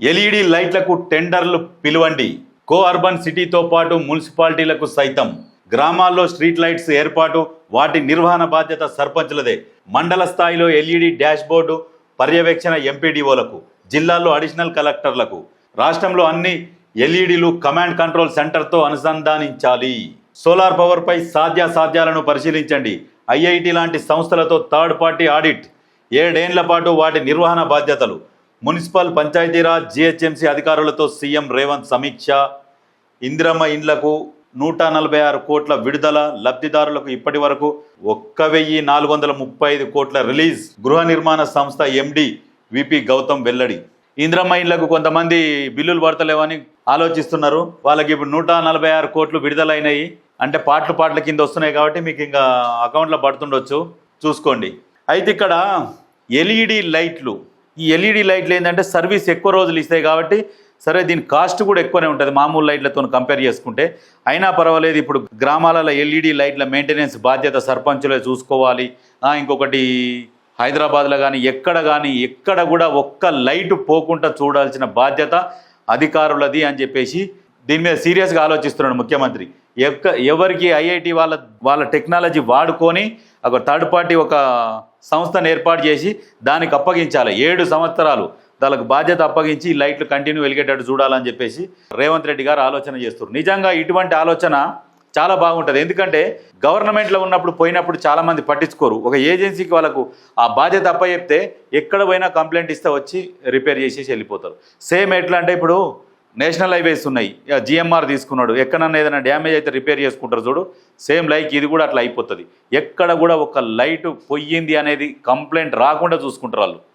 LED లైట్లకు టెండర్లు పిలువండి. కో urban సిటీతో పాటు మున్సిపాలిటీలకు సైతం. గ్రామాల్లో స్ట్రీట్ లైట్స్ ఏర్పాటు వాటి నిర్వహణ బాధ్యత సర్పంచులదే. మండల స్థాయిలో ఎల్ఈడి డాష్ బోర్డు పర్యవేక్షణ ఎంపీడీఓలకు జిల్లాల్లో అడిషనల్ కలెక్టర్లకు రాష్ట్రంలో అన్ని ఎల్ఈడీలు కమాండ్ కంట్రోల్ సెంటర్తో అనుసంధానించాలి. సోలార్ పవర్పై సాధ్యాసాధ్యాలను పరిశీలించండి. ఐఐటి లాంటి సంస్థలతో థర్డ్ పార్టీ ఆడిట్. ఏడేండ్ల పాటు వాటి నిర్వహణ బాధ్యతలు. మున్సిపల్ పంచాయతీరాజ్ జిహెచ్ఎంసీ అధికారులతో సీఎం రేవంత్ సమీక్ష. ఇందిరమ్మ ఇండ్లకు నూట నలభై ఆరు కోట్ల విడుదల లబ్ధిదారులకు ఇప్పటి వరకు ఒక్క వెయ్యి నాలుగు వందల ముప్పై ఐదు కోట్ల రిలీజ్. గృహ నిర్మాణ సంస్థ ఎండి విపి గౌతమ్ వెల్లడి. ఇందిరమ్మ ఇండ్లకు కొంతమంది బిల్లులు పడతలేవని ఆలోచిస్తున్నారు. వాళ్ళకి ఇప్పుడు నూట నలభై ఆరు కోట్లు విడుదలైనాయి. అంటే పాటలు పాటల కింద వస్తున్నాయి కాబట్టి మీకు ఇంకా అకౌంట్లో పడుతుండొచ్చు. చూసుకోండి. అయితే ఇక్కడ ఎల్ఈడి లైట్లు ఈ ఎల్ఈడి లైట్లు ఏంటంటే సర్వీస్ ఎక్కువ రోజులు ఇస్తాయి కాబట్టి సరే దీని కాస్ట్ కూడా ఎక్కువనే ఉంటుంది మామూలు లైట్లతో కంపేర్ చేసుకుంటే. అయినా పర్వాలేదు ఇప్పుడు గ్రామాలలో ఎల్ఈడి లైట్ల మెయింటెనెన్స్ బాధ్యత సర్పంచులే చూసుకోవాలి. ఇంకొకటి హైదరాబాద్లో కానీ ఎక్కడ కానీ ఎక్కడ కూడా ఒక్క లైట్ పోకుండా చూడాల్సిన బాధ్యత అధికారులది అని చెప్పేసి దీని మీద సీరియస్గా ఆలోచిస్తున్నాడు ముఖ్యమంత్రి. ఎక్క ఎవరికి ఐఐటి వాళ్ళ వాళ్ళ టెక్నాలజీ వాడుకొని ఒక థర్డ్ పార్టీ ఒక సంస్థను ఏర్పాటు చేసి దానికి అప్పగించాలి. ఏడు సంవత్సరాలు దానికి బాధ్యత అప్పగించి లైట్లు కంటిన్యూ వెలిగేటట్టు చూడాలని చెప్పేసి రేవంత్ రెడ్డి గారు ఆలోచన చేస్తున్నారు. నిజంగా ఇటువంటి ఆలోచన చాలా బాగుంటుంది. ఎందుకంటే గవర్నమెంట్లో ఉన్నప్పుడు పోయినప్పుడు చాలామంది పట్టించుకోరు. ఒక ఏజెన్సీకి వాళ్ళకు ఆ బాధ్యత అప్పచెప్తే ఎక్కడ పోయినా కంప్లైంట్ ఇస్తే వచ్చి రిపేర్ చేసేసి వెళ్ళిపోతారు. సేమ్ ఎట్లా అంటే ఇప్పుడు నేషనల్ హైవేస్ ఉన్నాయి. జిఎంఆర్ తీసుకున్నాడు. ఎక్కడన్నా ఏదైనా డ్యామేజ్ అయితే రిపేర్ చేసుకుంటారు చూడు. సేమ్ లైక్ ఇది కూడా అట్లా అయిపోతుంది. ఎక్కడ కూడా ఒక లైట్ పొయ్యింది అనేది కంప్లైంట్ రాకుండా చూసుకుంటారు వాళ్ళు.